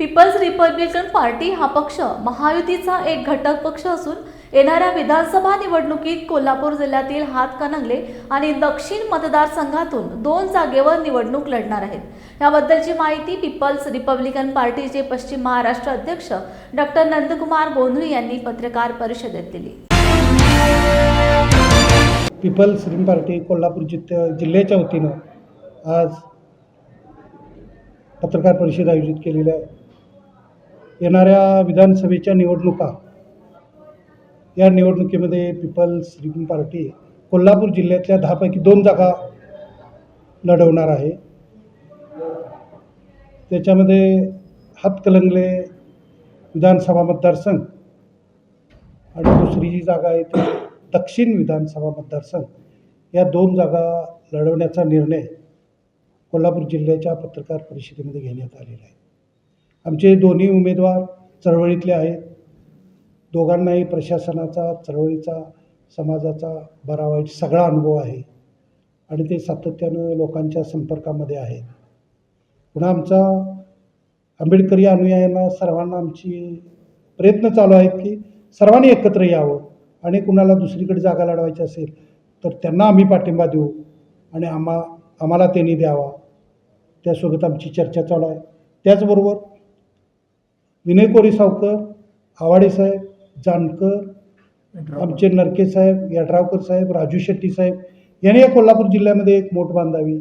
People's Republican party हा पक्ष महायुतीचा एक घटक पक्ष असून येणाऱ्या विधानसभा निवडणुकीत कोल्हापूर जिल्ह्यातील हातकणंगले आणि दक्षिण मतदारसंघातून दोन जागेवर निवडणूक लढणार आहेत. याबद्दलची माहिती पीपल्स रिपब्लिकन पार्टीचे पश्चिम महाराष्ट्र अध्यक्ष डॉक्टर नंदकुमार गोंधळी यांनी पत्रकार परिषदेत दिली. पीपल्स रिम पार्टी कोल्हापूर जिल्ह्याच्या वतीनं आज पत्रकार परिषद आयोजित केलेली आहे. येणाऱ्या विधानसभेच्या निवडणुका. या निवडणुकीमध्ये पीपल्स रिम पार्टी कोल्हापूर जिल्ह्यातल्या दहापैकी दोन जागा लढवणार आहे. त्याच्यामध्ये हातकलंगले विधानसभा मतदारसंघ आणि दुसरी जी जागा आहे ती दक्षिण विधानसभा मतदारसंघ. या दोन जागा लढवण्याचा निर्णय कोल्हापूर जिल्ह्याच्या पत्रकार परिषदेमध्ये घेण्यात आलेला आहे. आमचे दोन्ही उमेदवार चळवळीतले आहेत. दोघांनाही प्रशासनाचा चळवळीचा समाजाचा बरा वाईट सगळा अनुभव आहे आणि ते सातत्यानं लोकांच्या संपर्कामध्ये आहेत. पुन्हा आमचा आंबेडकरी अनुयायांना सर्वांना आमची प्रयत्न चालू आहेत की सर्वांनी एकत्र यावं आणि कुणाला दुसरीकडे जागा लढवायची असेल तर त्यांना आम्ही पाठिंबा देऊ आणि आम्हा आम्हाला त्यांनी द्यावा. त्यासोबत आमची चर्चा चालू आहे. त्याचबरोबर विनय कोरी सावकर आवाडे साहेब जानकर आमचे नरके साहेब यड्रावकर साहेब राजू शेट्टी साहेब यांनी या कोल्हापूर जिल्ह्यामध्ये एक मोठ बांधावी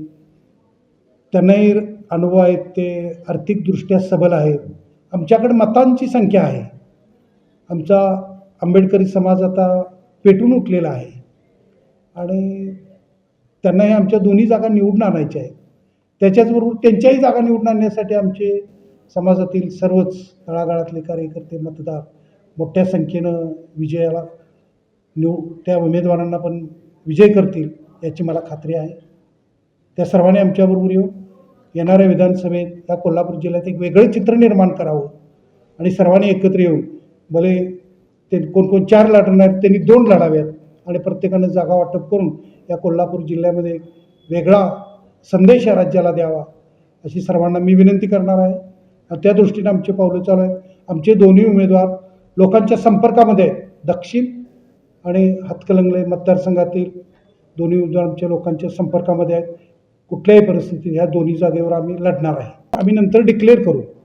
त्यांनाही अनुभव आहेत ते आर्थिकदृष्ट्या सबल आहेत. आमच्याकडे मतांची संख्या आहे. आमचा आंबेडकरी समाज आता पेटून उठलेला आहे. आणि त्यांनाही आमच्या दोन्ही जागा निवडून आणायच्या आहेत. त्याच्याचबरोबर त्यांच्याही जागा निवडून आणण्यासाठी आमचे समाजातील सर्वच तळागाळातले कार्यकर्ते मतदार मोठ्या संख्येनं विजयाला निव त्या उमेदवारांना पण विजय करतील याची मला खात्री आहे. त्या सर्वांनी आमच्याबरोबर येऊन येणाऱ्या विधानसभेत या कोल्हापूर जिल्ह्यात एक वेगळं चित्र निर्माण करावं आणि सर्वांनी एकत्र येऊन भले ते कोण कोण चार लढणार त्यांनी दोन लढाव्यात आणि प्रत्येकानं जागा वाटप करून या कोल्हापूर जिल्ह्यामध्ये वेगळा संदेश या राज्याला द्यावा अशी सर्वांना मी विनंती करणार आहे. त्या दृष्टीने आमचे पावलं चालू आहेत. आमचे दोन्ही उमेदवार लोकांच्या संपर्कामध्ये आहेत. दक्षिण आणि हातकलंगले मतदारसंघातील दोन्ही उमेदवार आमच्या लोकांच्या संपर्कामध्ये आहेत. कुठल्याही परिस्थितीत ह्या दोन्ही जागेवर आम्ही लढणार आहे. आम्ही नंतर डिक्लेअर करू.